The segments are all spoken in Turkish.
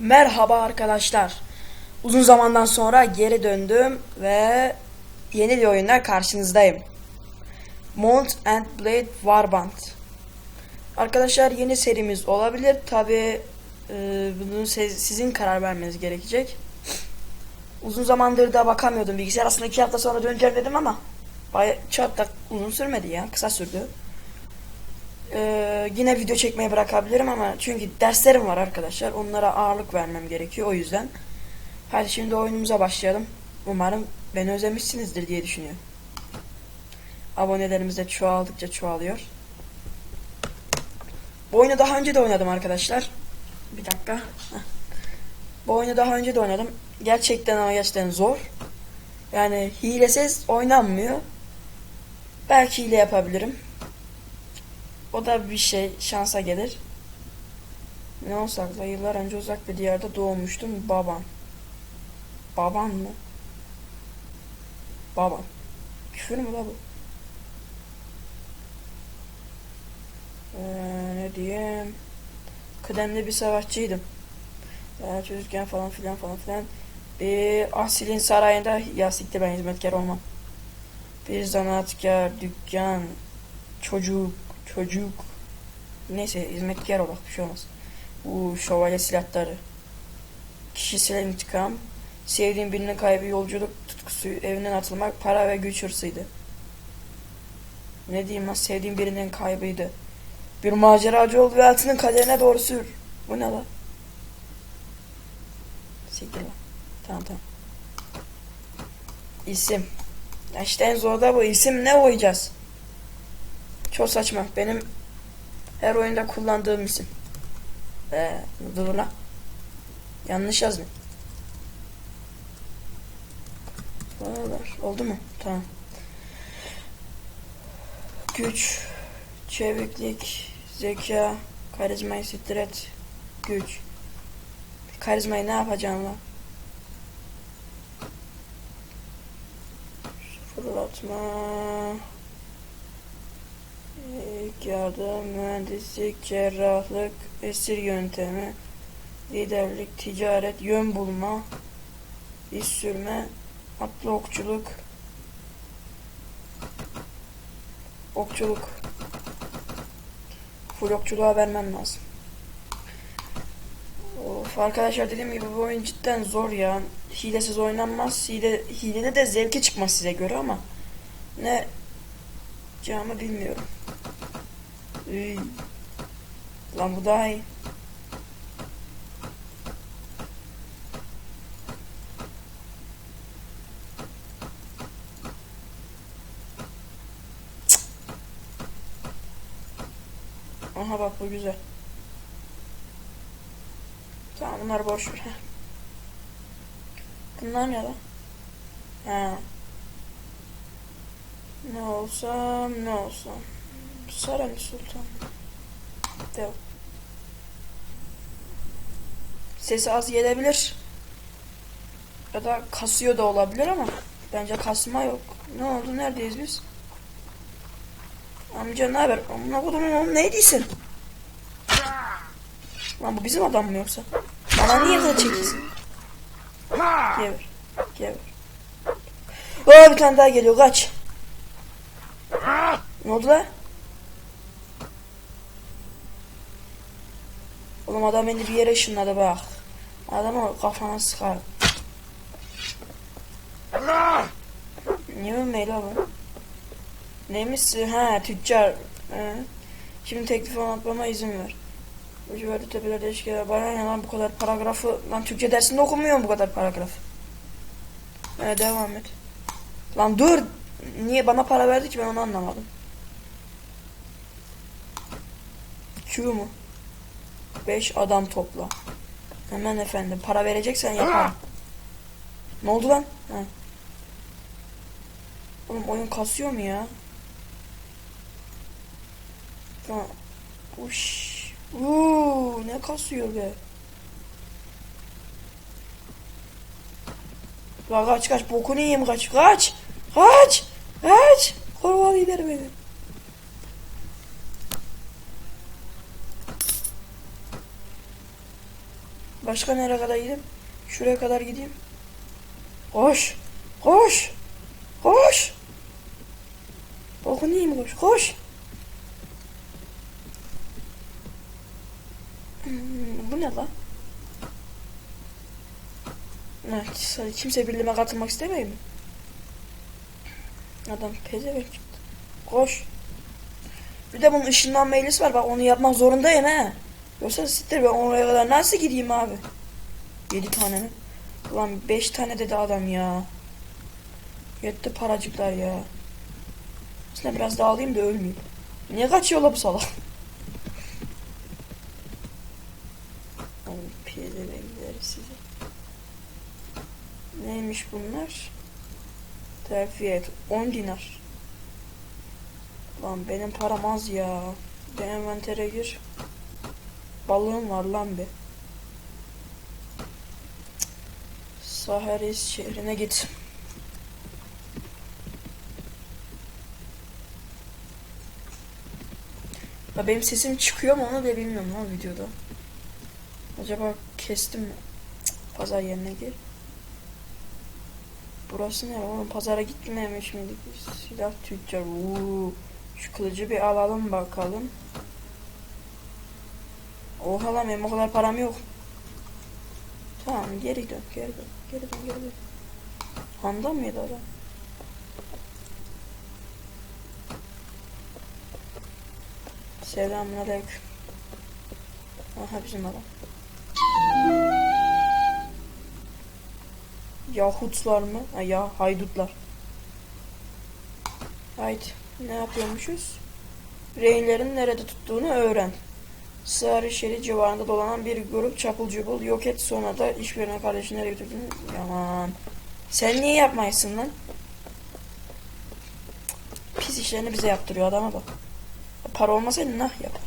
Merhaba arkadaşlar. Uzun zamandan sonra geri döndüm ve yeni bir oyunla karşınızdayım. Mount and Blade Warband. Arkadaşlar yeni serimiz olabilir. Tabi bunu se- sizin karar vermeniz gerekecek. Uzun zamandır da bakamıyordum bilgisayar. Aslında iki hafta sonra döneceğim dedim ama çok da uzun sürmedi ya. Kısa sürdü. Ee, yine video çekmeyi bırakabilirim ama çünkü derslerim var arkadaşlar. Onlara ağırlık vermem gerekiyor o yüzden. Hadi şimdi oyunumuza başlayalım. Umarım beni özlemişsinizdir diye düşünüyorum. Abonelerimiz de çoğaldıkça çoğalıyor. Bu oyunu daha önce de oynadım arkadaşlar. Bir dakika. Bu oyunu daha önce de oynadım. Gerçekten ama gerçekten zor. Yani hilesiz oynanmıyor. Belki hile yapabilirim. O da bir şey şansa gelir. Ne olsak da yıllar önce uzak bir diyarda doğmuştum baban. Baban mı? Baban. Küfür mü la bu? Ee, ne diyeyim? Kıdemli bir savaşçıydım. Daha çocukken falan filan falan filan. Bir Asil'in sarayında ya siktir ben hizmetkar olmam. Bir zanaatkar, dükkan, çocuk, çocuk neyse hizmetkar olarak bir şey olmaz. Bu şövalye silahları. Kişisel intikam. Sevdiğim birinin kaybı yolculuk tutkusu, evinden atılmak, para ve güç hırsıydı. Ne diyeyim lan sevdiğim birinin kaybıydı. Bir maceracı ol ve hayatının kaderine doğru sür. Bu ne lan? Siktir lan. Tamam tamam. İsim. Ya işte en zor da bu. İsim ne koyacağız? Çok saçma. Benim her oyunda kullandığım isim. Ee, dur lan. Yanlış yazdım. Buralar. Oldu mu? Tamam. Güç, çeviklik, zeka, karizma, stret, güç. Karizmayı ne yapacağım lan? Fırlatma. Yardım, mühendislik, cerrahlık, esir yöntemi, liderlik, ticaret, yön bulma, iz sürme, atlı okçuluk, okçuluk. Full okçuluğa vermem lazım. Of arkadaşlar dediğim gibi bu oyun cidden zor ya. Hilesiz oynanmaz. Hile, hilede de zevki çıkmaz size göre ama ne yapacağımı bilmiyorum. Üy. Lan bu daha iyi. Aha bak bu güzel. Tamam bunlar boş ver. Bunlar ne lan? Ha. Ne olsam ne olsam. Sarani Sultan. Devam. Sesi az gelebilir. Ya da kasıyor da olabilir ama bence kasma yok. Ne oldu? Neredeyiz biz? Amca ne haber? Amına kodumun oğlum neydiysin? Lan bu bizim adam mı yoksa? Bana niye böyle çekiyorsun? Geber. Geber. Aa bir tane daha geliyor kaç. Ne oldu lan? Oğlum adam beni bir yere ışınladı bak. Adamı kafana sıkar. Niye ölmeyi la bu? Neymiş? Ha tüccar. He. Şimdi teklif anlatmama izin ver. Bu civarda tepelerde eşkıya. Bana ne lan bu kadar paragrafı. Lan Türkçe dersinde okumuyor mu bu kadar paragraf? He devam et. Lan dur. Niye bana para verdi ki ben onu anlamadım. Q mu? 5 adam topla. Hemen efendim. Para vereceksen yaparım. Ne oldu lan? Ha. Oğlum oyun kasıyor mu ya? Tamam. Uş. Uuu ne kasıyor be. La kaç kaç bokunu yiyeyim kaç kaç. Kaç. Kaç. Korvalı gider beni. Başka nereye kadar gideyim? Şuraya kadar gideyim. Koş. Koş. Koş. Yiyeyim koş. Koş. Hmm, bu ne lan? Ne, kimse birliğime katılmak istemiyor mu? Adam pezevenk. Koş. Bir de bunun ışınlanma eğlisi var. Bak onu yapmak zorundayım he. Yoksa siktir ben oraya kadar nasıl gideyim abi? 7 tane mi? Ulan 5 tane dedi adam ya. Yetti paracıklar ya. Aslında biraz daha alayım da ölmeyeyim. Niye kaçıyor la bu salak? Pezevenkler sizi. Neymiş bunlar? Terfi et. 10 dinar. Lan benim param az ya. Ben envantere gir. Balığım var lan be. Saharis şehrine git. Ya benim sesim çıkıyor mu onu da bilmiyorum lan videoda. Acaba kestim mi? Pazar yerine gir. Burası ne oğlum? Pazara gitmemiş miydik? Silah tüccar. Uuu. Şu kılıcı bir alalım bakalım. Oha lan benim o kadar param yok. Tamam geri dön geri dön geri dön geri dön. Handan mıydı adam? Selamünaleyküm. Aha bizim adam. Yahutlar mı? Ha, ya haydutlar. Haydi. Ne yapıyormuşuz? Rehinlerin nerede tuttuğunu öğren. Sığarı şehri civarında dolanan bir grup çapulcu bul. Yok et sonra da işverene kardeşini nereye götürdün? Yaman. Sen niye yapmayısın lan? Pis işlerini bize yaptırıyor adama bak. Para olmasaydı nah yapardı.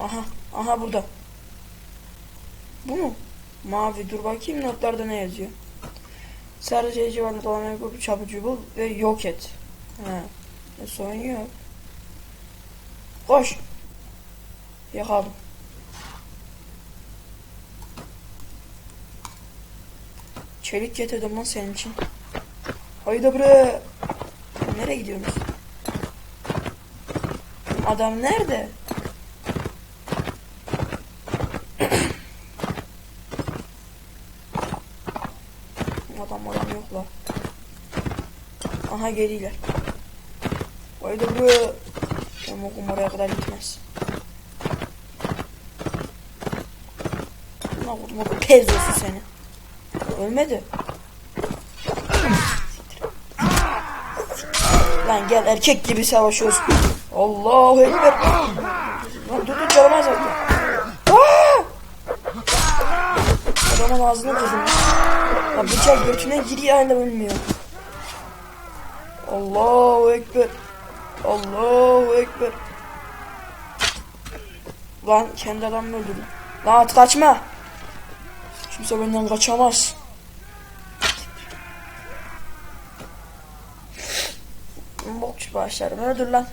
Aha. Aha burada. Bu mu? Mavi. Dur bakayım notlarda ne yazıyor. Sadece civarında dolanan bir grup çapulcu bul ve yok et. Ha. E, sorun yok. Koş. Yakaladım. Çelik getirdim lan senin için. Haydi bre. Nereye gidiyorsunuz? Adam nerede? adam adam yok la. Aha geliyorlar. Haydi bre. Ama okum oraya kadar gitmez. Okudum okudum pezdosu seni. Ölmedi. Lan gel erkek gibi savaşıyoruz. Allahu Ekber. Lan dur dur canıma. Aa! Adamın ağzını kırdım. Ya bıçak götüne giriyor hala ölmüyor. Allahu Ekber. Allahu Ekber. Lan kendi adamını öldürdüm. Lan kaçma. Kimse benden kaçamaz. Bokçu başlarım öldür lan.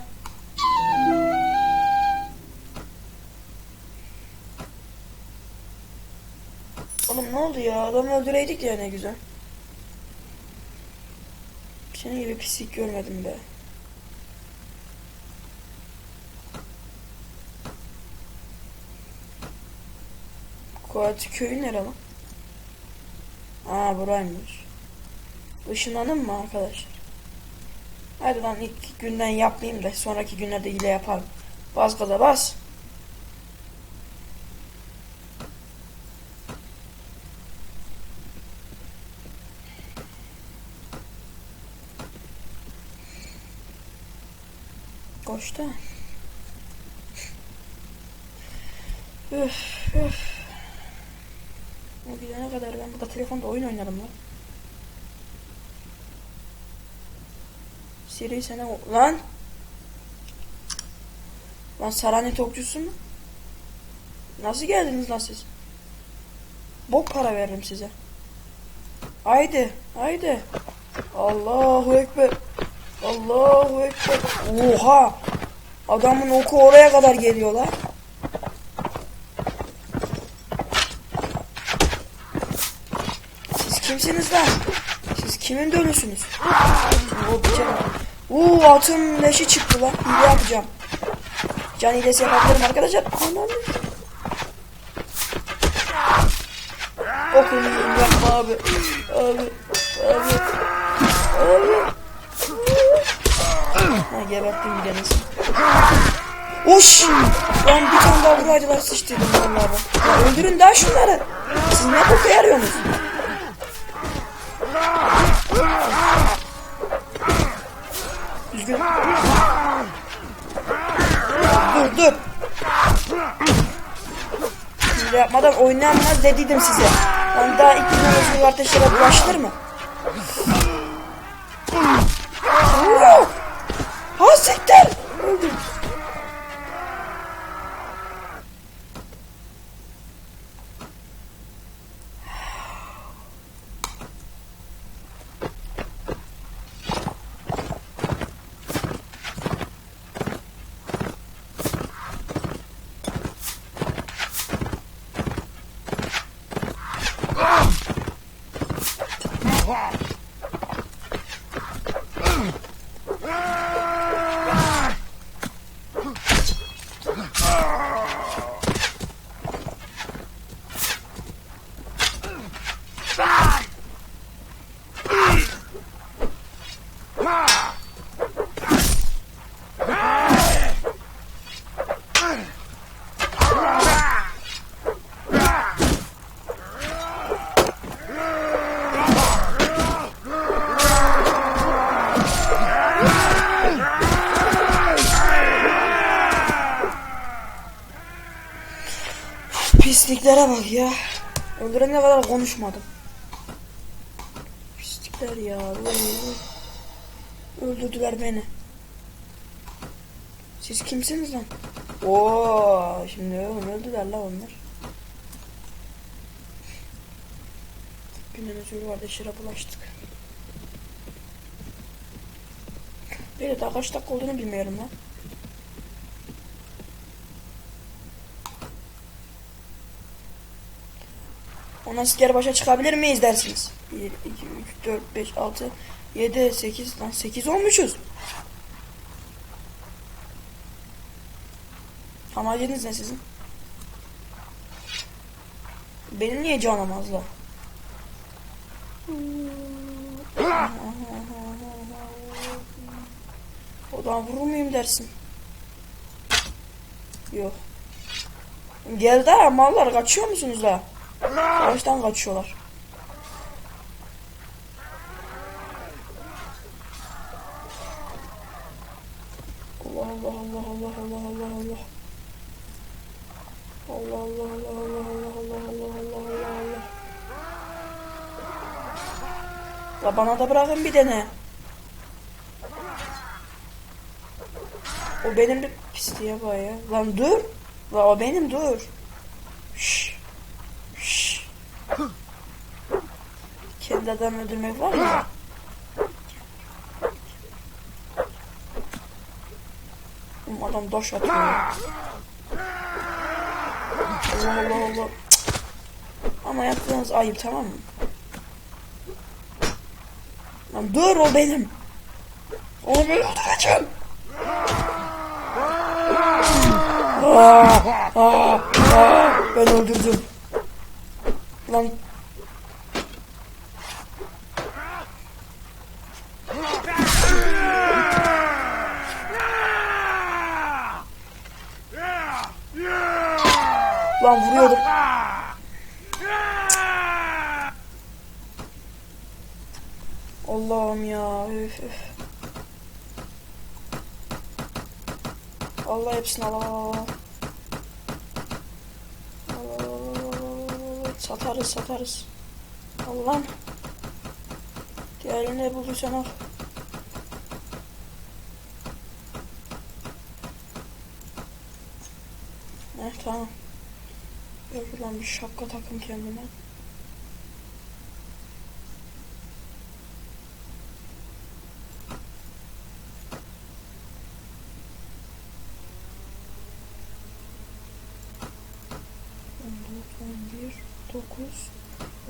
Oğlum ne oldu ya? Adamı öldüreydik ya ne güzel. Senin gibi pislik görmedim be. Kuati köyü nere lan? Aa buraymış. Işınlanın mı arkadaşlar? Hadi lan ilk günden yapmayayım da sonraki günlerde hile yaparım. Bas gaza bas. Koş da. Üf üf. Gidene kadar ben burada telefonda oyun oynarım lan. Siri sana lan. Lan Sarani tokçusu mu? Nasıl geldiniz lan siz? Bok para veririm size. Haydi, haydi. Allahu Ekber. Allahu Ekber. Oha! Adamın oku oraya kadar geliyor lan. Kimsiniz lan? Siz kimin dönüsünüz? Bir kere. Oo altın leşi çıktı lan. Hile yapacağım. Can hilesi yapabilirim arkadaşlar. Ananı. Okunu yapma abi. Abi. Abi. Abi. Ha geberttim gideniz. Uş! Lan bir tane daha vuraydılar sıçtıydım ben. Ya öldürün daha şunları. Siz ne boka yarıyorsunuz? yapmadan oynanmaz dediydim size. Yani daha ilk gün arasında arkadaşlara bulaştır mı? Siz kimsiniz lan? Oo, şimdi öldüler la onlar. Günden özür vardı şıra bulaştık. Böyle daha kaç dakika olduğunu bilmiyorum lan. Ondan asker başa çıkabilir miyiz dersiniz? 1, 2, 3, 4, 5, 6, 7, 8, lan 8 olmuşuz. Amacınız ne sizin? Benim niye canım az la? Odan vurur muyum dersin? Yok. Gel daha mallar kaçıyor musunuz la? Savaştan kaçıyorlar. Bana da bırakın bir dene. O benim bir pisliğe bak ya. Lan dur. La o benim dur. Şşş. Şşş. Kendi adam öldürmek var mı? Adam taş atıyor. Allah Allah Allah. Ama yaptığınız ayıp tamam mı? Lan dur o benim. Onu ben öldüreceğim. Aa, aa, aa, ben öldürdüm. Lan Lan vuruyordum. Allah'ım ya. Üf, üf. Allah hepsini al. Satarız satarız. Allah'ım. Diğerini ne bulduysan al. Eh tamam. Yok lan bir şapka takım kendime.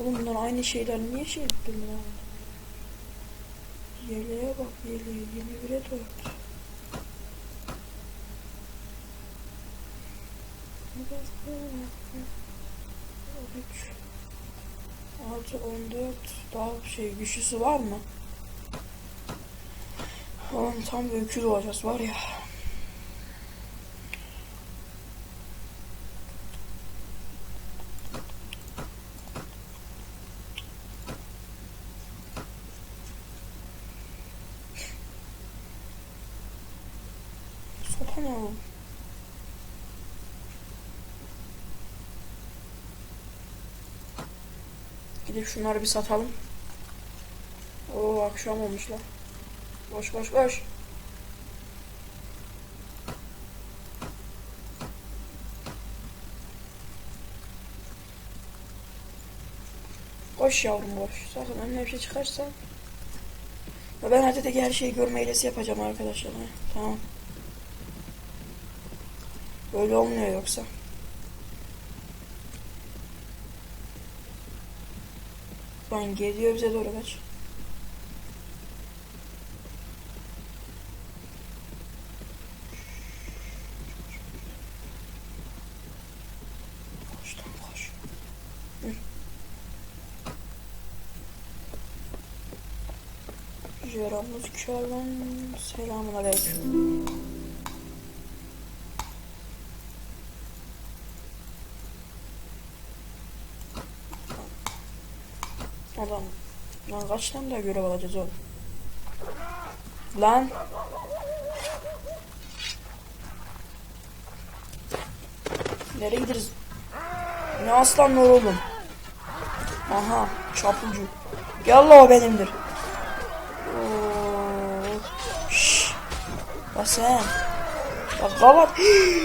Oğlum bunlar aynı şeyler niye şey ettim ya? Yeleğe bak yeleğe 21'e 4. 13 6 14 daha şey güçlüsü var mı? Oğlum tam bir öküz olacağız var ya. Sopa ne oğlum? Gidip şunları bir satalım. Oo akşam olmuş lan. Koş koş koş. Koş yavrum koş. Sakın önüne bir şey çıkarsa. Ya ben haritadaki her şeyi görme hilesi yapacağım arkadaşlar. Tamam. Böyle olmuyor yoksa. Lan geliyor bize doğru kaç. Yaramız Kervan selamun aleyküm. Adam lan kaç tane daha görev alacağız oğlum? Lan Nereye gideriz? Ne aslanlar oğlum? Aha çapulcu. Gel la o benimdir. Şşş. Bak sen. Bak kapat.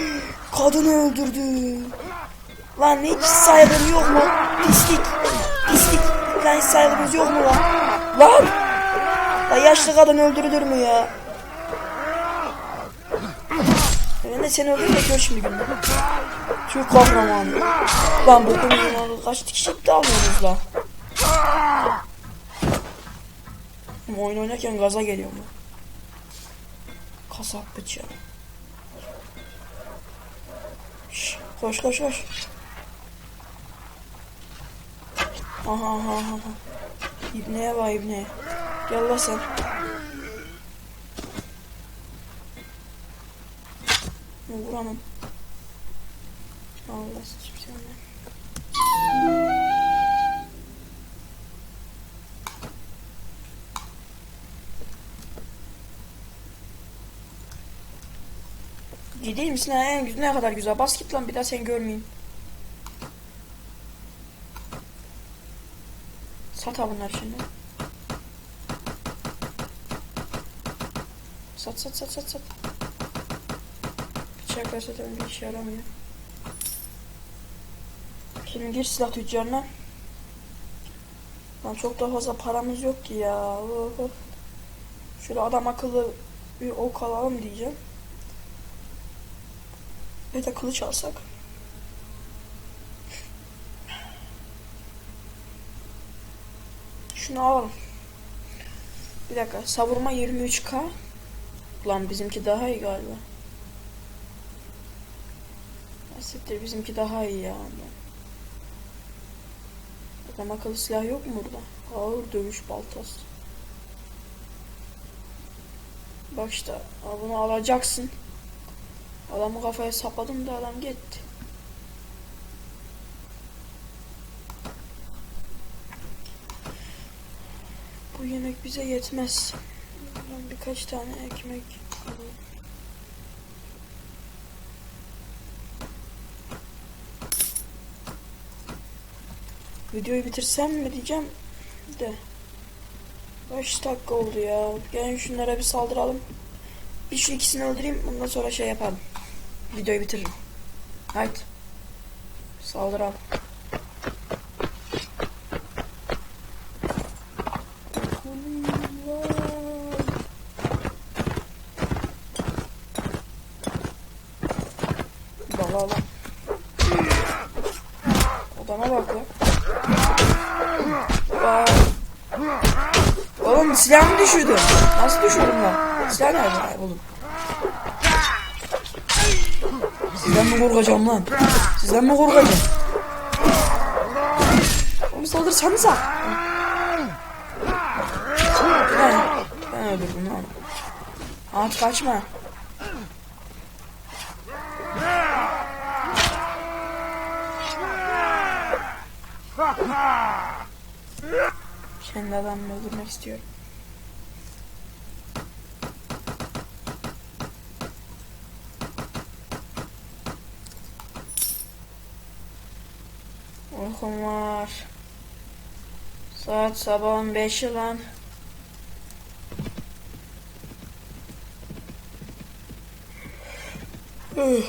Kadını öldürdü. Lan hiç saygın yok mu? Pislik. Pislik. Lan hiç saygımız yok mu lan? Lan. Lan yaşlı kadın öldürülür mü ya? Ben de seni öldürürüm de gör şimdi günde. Türk kahramanı. Lan bu konuyu kaç kişi de alıyoruz lan. Oyun oynarken gaza geliyor mu? Kasap bıçağı. Şş, koş koş koş. Aha aha aha. İbneye bak ibneye. Gel la sen. Vuramam. Allah sıçıp seni. Ciddi misin? En güzel ne kadar güzel. Bas git lan bir daha seni görmeyeyim. Ha bunlar şimdi. Sat sat sat sat sat. Bıçaklar zaten bir işe yaramıyor. Şimdi gir silah tüccarına. Lan çok da fazla paramız yok ki ya. Şöyle adam akıllı bir ok alalım diyeceğim. Bir de kılıç alsak. Şunu alalım. Bir dakika. Savurma 23k. Lan bizimki daha iyi galiba. Siktir bizimki daha iyi ya. Adam akıllı silah yok mu burada? Ağır dövüş baltası. Bak işte bunu alacaksın. Adamı kafaya sapladım da adam gitti. Yemek bize yetmez. Ben birkaç tane ekmek. Videoyu bitirsem mi diyeceğim de. Kaç dakika oldu ya? Gelin şunlara bir saldıralım. Bir şu ikisini öldüreyim ondan sonra şey yapalım. Videoyu bitiririm. Haydi. Saldıralım. Bala bala. Odama bak lan. Oğlum silahımı düşürdüm. Nasıl düşürdüm lan? Silah nerede? Ay oğlum. Sizden mi korkacağım lan? Sizden mi korkacağım? Oğlum saldırsanıza. Ben, ben öldürdüm lan. At kaçma. Kendi adamımı öldürmek istiyorum. Uykum var. Saat sabahın beşi lan. Üh.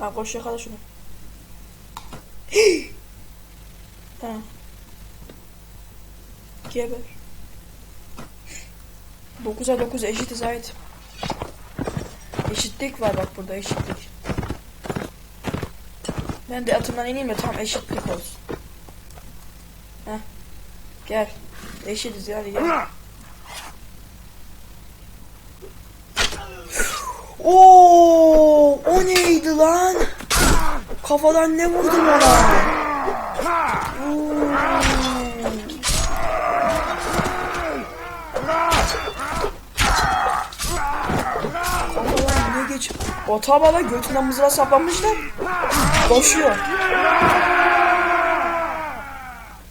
Bak koş yakala şunu. Tamam. Geber. 9'a 9 eşitiz ait. Eşitlik var bak burada eşitlik. Ben de atımdan ineyim de tam eşitlik olsun. Heh. Gel. Eşitiz hadi gel. Oo, o neydi lan? Kafadan ne vurdum ona? Kafadan ne geç? O tabala götünden mızrağı saplamışlar. Koşuyor.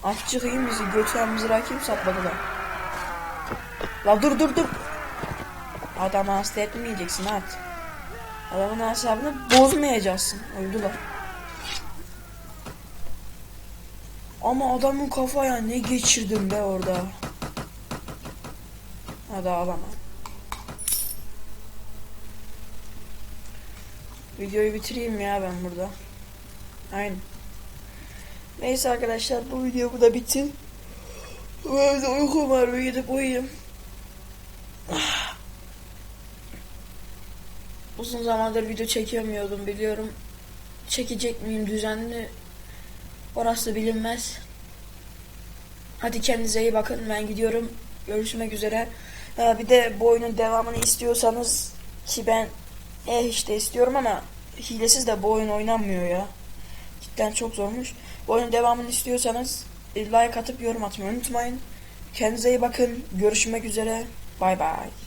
Açık iyi misin? Götünden mızrağı kim sapladı lan? La dur dur dur. Adamı hasta etmeyeceksin at. Adamın asabını bozmayacaksın. Öldüler. Ama adamın kafaya ne geçirdim be orada. Hadi ağlama. Videoyu bitireyim ya ben burada. Aynen. Neyse arkadaşlar bu video burada bitti. Ben de uykum var. Bir gidip uyuyayım. Uzun zamandır video çekemiyordum biliyorum. Çekecek miyim düzenli? Orası bilinmez. Hadi kendinize iyi bakın. Ben gidiyorum. Görüşmek üzere. Ha, bir de bu oyunun devamını istiyorsanız ki ben eh işte istiyorum ama hilesiz de bu oyun oynanmıyor ya. Cidden çok zormuş. Bu oyunun devamını istiyorsanız e, like atıp yorum atmayı unutmayın. Kendinize iyi bakın. Görüşmek üzere. Bay bay.